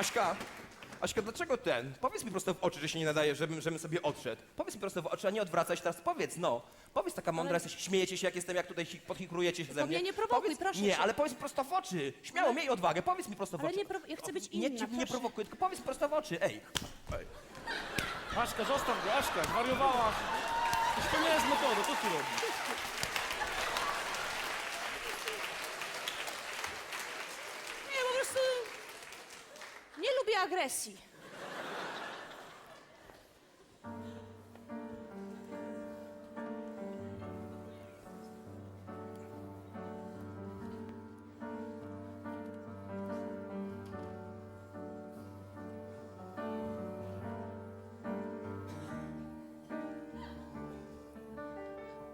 Aśka, Aśka, dlaczego ten? Powiedz mi prosto w oczy, że się nie nadaje, żebym, żebym sobie odszedł. Powiedz mi prosto w oczy, a nie odwracaj się teraz. Powiedz, no. Powiedz taka mądra, jesteś, śmiejecie się, jak jestem, jak tutaj hi- podhikrujecie się ze mnie. mnie nie prowokuj, powiedz, proszę Nie, cię. ale powiedz mi prosto w oczy. Śmiało, miej odwagę, powiedz mi prosto w Ale oczy. nie prowo- ja chcę być Nie, inna, ci- nie proszę. prowokuj, tylko powiedz prosto w oczy, ej. ej. Aśka, zostaw go, Aśka, zwariowałaś. Przecież to nie jest metoda, co ty robisz? Nie, po prostu nie lubię agresji.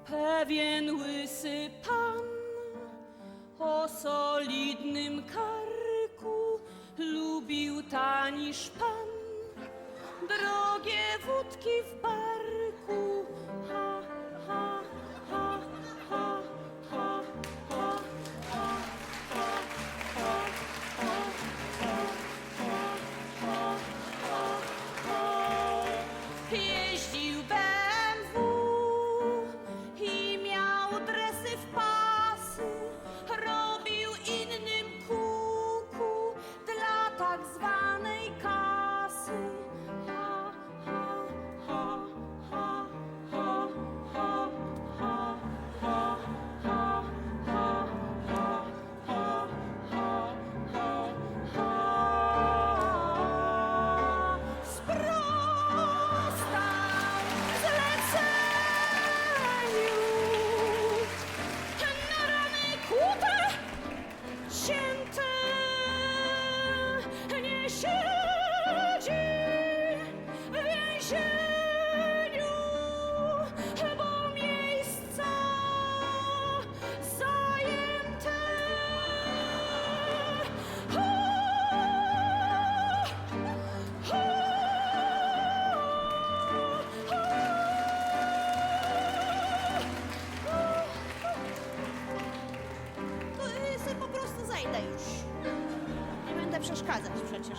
Pewien łysy pan o solidnym karku tani szpan, drogie wódki w barku. Ha, ha, ha, ha, ha, ha, ha, ha, ha, ha, ha, ha. Jeździł miejsca zajęte. To y, po prostu. Nie będę przeszkadzać przecież.